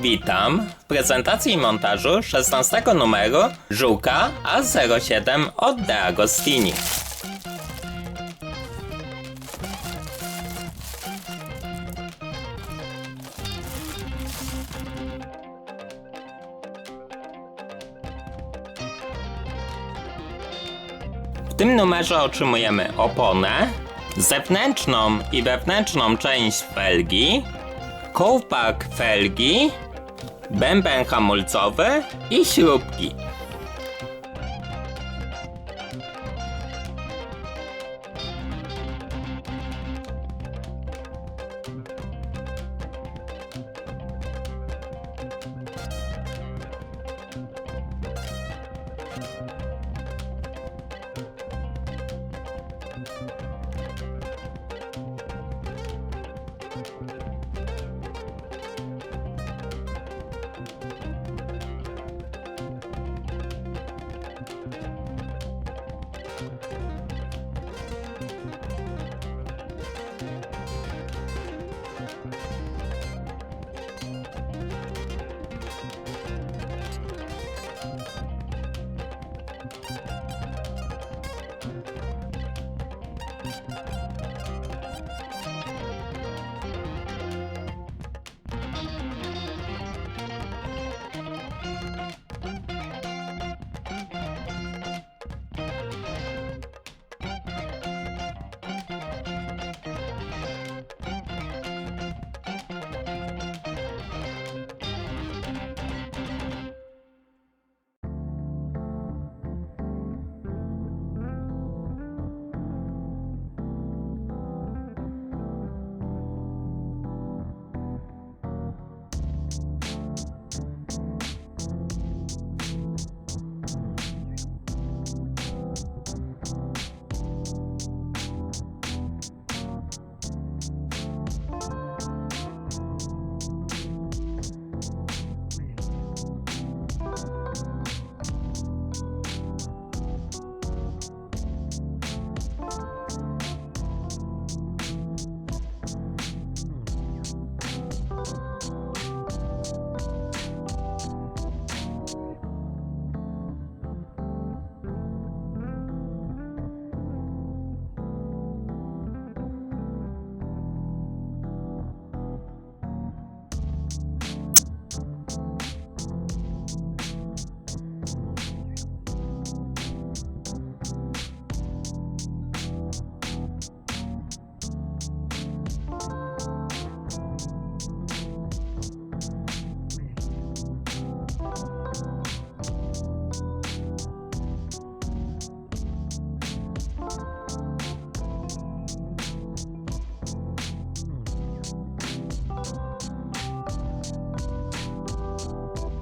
Witam w prezentacji i montażu 16 numeru Żuka A07 od De Agostini. W tym numerze otrzymujemy oponę, zewnętrzną i wewnętrzną część felgi, kołpak felgi, bęben hamulcowy i śrubki.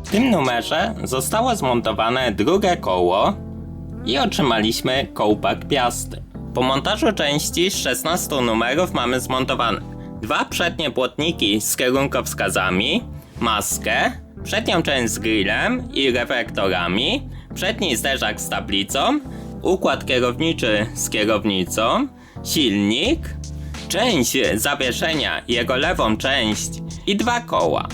W tym numerze zostało zmontowane drugie koło i otrzymaliśmy kołpak piasty. Po montażu części z 16 numerów mamy zmontowane dwa przednie płotniki z kierunkowskazami, maskę, przednią część z grillem i reflektorami, przedni zderzak z tablicą, układ kierowniczy z kierownicą, silnik, część zawieszenia jego lewą część i dwa koła.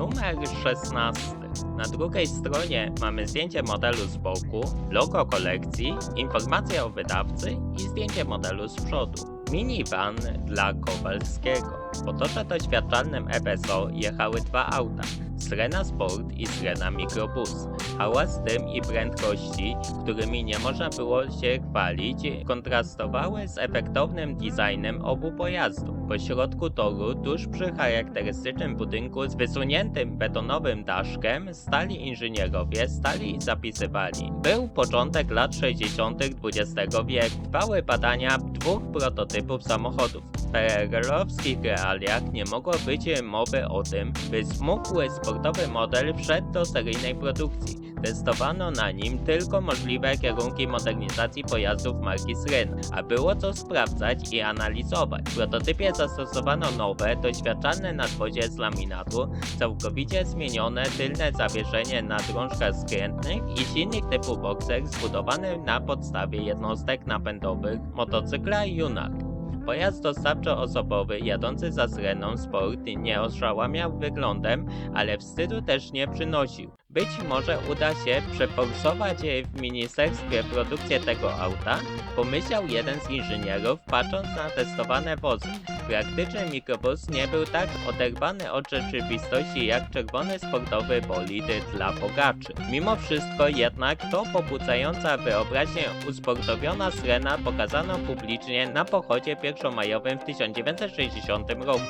Numer 16. Na drugiej stronie mamy zdjęcie modelu z boku, logo kolekcji, informacje o wydawcy i zdjęcie modelu z przodu. Minivan dla Kowalskiego. W otocze doświadczalnym FSO jechały dwa auta. Syrena Sport i Syrena Microbus. Hałas, dym i prędkości, którymi nie można było się chwalić, kontrastowały z efektownym designem obu pojazdów. Po środku toru, tuż przy charakterystycznym budynku z wysuniętym betonowym daszkiem, stali inżynierowie, stali i zapisywali. Był początek lat 60. XX wieku. Trwały badania dwóch prototypów samochodów. PRL-owskich realiach nie mogło być mowy o tym, by smukły sportowy model wszedł do seryjnej produkcji. Testowano na nim tylko możliwe kierunki modernizacji pojazdów marki Srena, a było co sprawdzać i analizować. W prototypie zastosowano nowe, doświadczalne nadwozie z laminatu, całkowicie zmienione tylne zawieszenie na drążkach skrętnych i silnik typu Boxer zbudowany na podstawie jednostek napędowych motocykla Junak. Pojazd dostawczo-osobowy jadący za Sreną Sport nie oszałamiał wyglądem, ale wstydu też nie przynosił. Być może uda się przeforsować w ministerstwie produkcję tego auta, pomyślał jeden z inżynierów, patrząc na testowane wozy. Praktyczny mikrobus nie był tak oderwany od rzeczywistości jak czerwony sportowy bolid dla bogaczy. Mimo wszystko jednak to pobudzająca wyobraźnię usportowiona Srena pokazano publicznie na pochodzie pierwszomajowym w 1960 roku.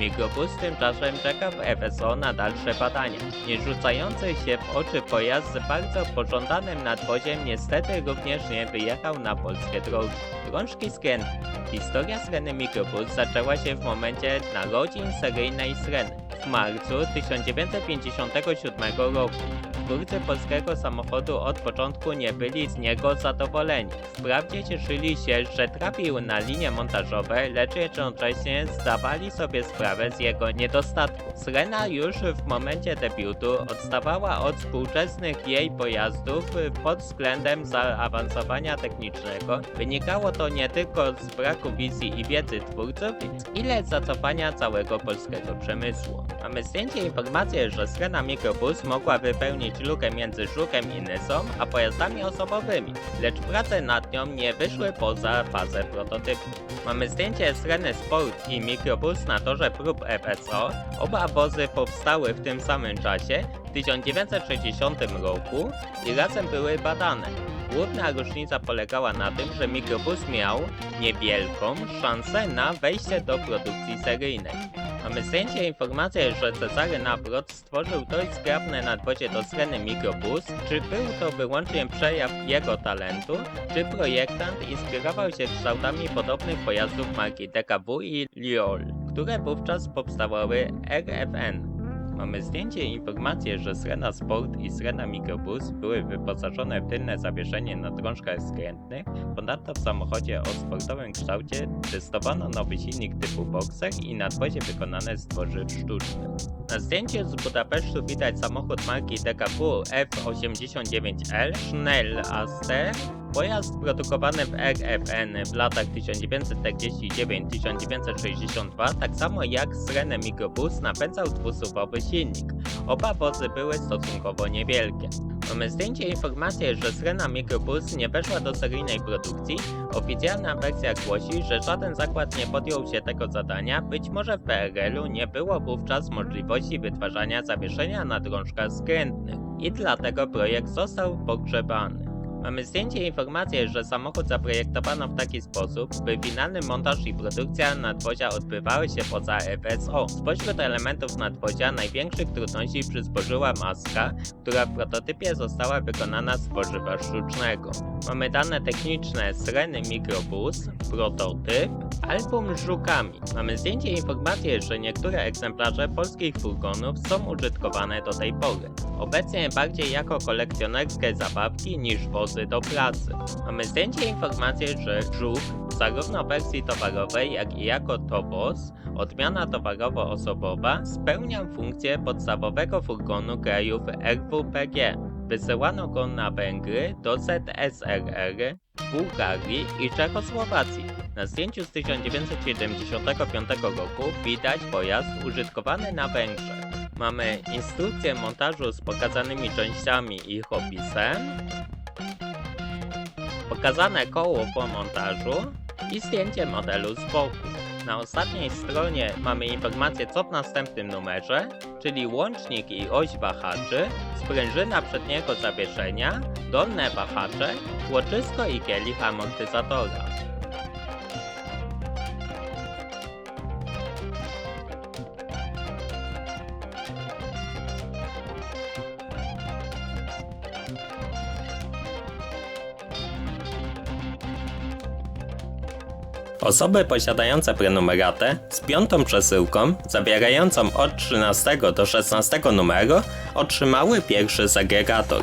Mikrobus tymczasem czeka w FSO na dalsze badania. Nie rzucający się w oczy pojazd z bardzo pożądanym nadwoziem niestety również nie wyjechał na polskie drogi. Rączki skrętne. Historia Sreny Mikrobus zaczęła się w momencie narodzin seryjnej Sreny w marcu 1957 roku. Twórcy polskiego samochodu od początku nie byli z niego zadowoleni. Wprawdzie cieszyli się, że trafił na linie montażowe, lecz jednocześnie zdawali sobie sprawę z jego niedostatku. Srena już w momencie debiutu odstawała od współczesnych jej pojazdów pod względem zaawansowania technicznego. Wynikało to nie tylko z braku wizji i wiedzy twórców, ile zacofania całego polskiego przemysłu. Mamy zdjęcie informację, że Srena Microbus mogła wypełnić lukę między Żukiem i Nysą, a pojazdami osobowymi, lecz prace nad nią nie wyszły poza fazę prototypu. Mamy zdjęcie Sreny Sport i Microbus na torze prób FSO. Oba wozy powstały w tym samym czasie, w 1960 roku i razem były badane. Główna różnica polegała na tym, że mikrobus miał niewielką szansę na wejście do produkcji seryjnej. Mamy zdjęcie informację, że Cezary Nawrot stworzył dość zgrabne nadwozie do Sreny Mikrobus. Czy był to wyłącznie przejaw jego talentu, czy projektant inspirował się kształtami podobnych pojazdów marki DKW i Liol, które wówczas powstawały RFN? Mamy zdjęcie i informację, że Srena Sport i Srena Microbus były wyposażone w tylne zawieszenie na drążkach skrętnych. Ponadto w samochodzie o sportowym kształcie testowano nowy silnik typu Boxer i nadwozie wykonane z tworzyw sztucznych. Na zdjęciu z Budapesztu widać samochód marki DKW F89L Schnell Aster Pojazd produkowany w RFN w latach 1949-1962, tak samo jak Srene Microbus, napędzał dwusuwowy silnik. Oba wozy były stosunkowo niewielkie. Mamy zdjęcie informację, że Srena Microbus nie weszła do seryjnej produkcji. Oficjalna wersja głosi, że żaden zakład nie podjął się tego zadania, być może w PRL-u nie było wówczas możliwości wytwarzania zawieszenia na drążkach skrętnych i dlatego projekt został pogrzebany. Mamy zdjęcie i informację, że samochód zaprojektowano w taki sposób, by finalny montaż i produkcja nadwozia odbywały się poza FSO. Spośród elementów nadwozia największych trudności przysporzyła maska, która w prototypie została wykonana z tworzywa sztucznego. Mamy dane techniczne z Reny Microbus, prototyp, album żukami. Mamy zdjęcie i informację, że niektóre egzemplarze polskich furgonów są użytkowane do tej pory. Obecnie bardziej jako kolekcjonerskie zabawki niż wozy do pracy. Mamy zdjęcie i informację, że żuk zarówno w wersji towarowej, jak i jako tobos, odmiana towarowo-osobowa, spełnia funkcję podstawowego furgonu krajów RWPG. Wysyłano go na Węgry, do ZSRR, Bułgarii i Czechosłowacji. Na zdjęciu z 1975 roku widać pojazd użytkowany na Węgrzech. Mamy instrukcję montażu z pokazanymi częściami i ich opisem, pokazane koło po montażu i zdjęcie modelu z boku. Na ostatniej stronie mamy informację co w następnym numerze, czyli łącznik i oś wahaczy, sprężyna przedniego zawieszenia, dolne wahacze, łoczysko i kielich amortyzatora. Osoby posiadające prenumeratę z piątą przesyłką, zawierającą od 13 do 16 numeru, otrzymały pierwszy segregator.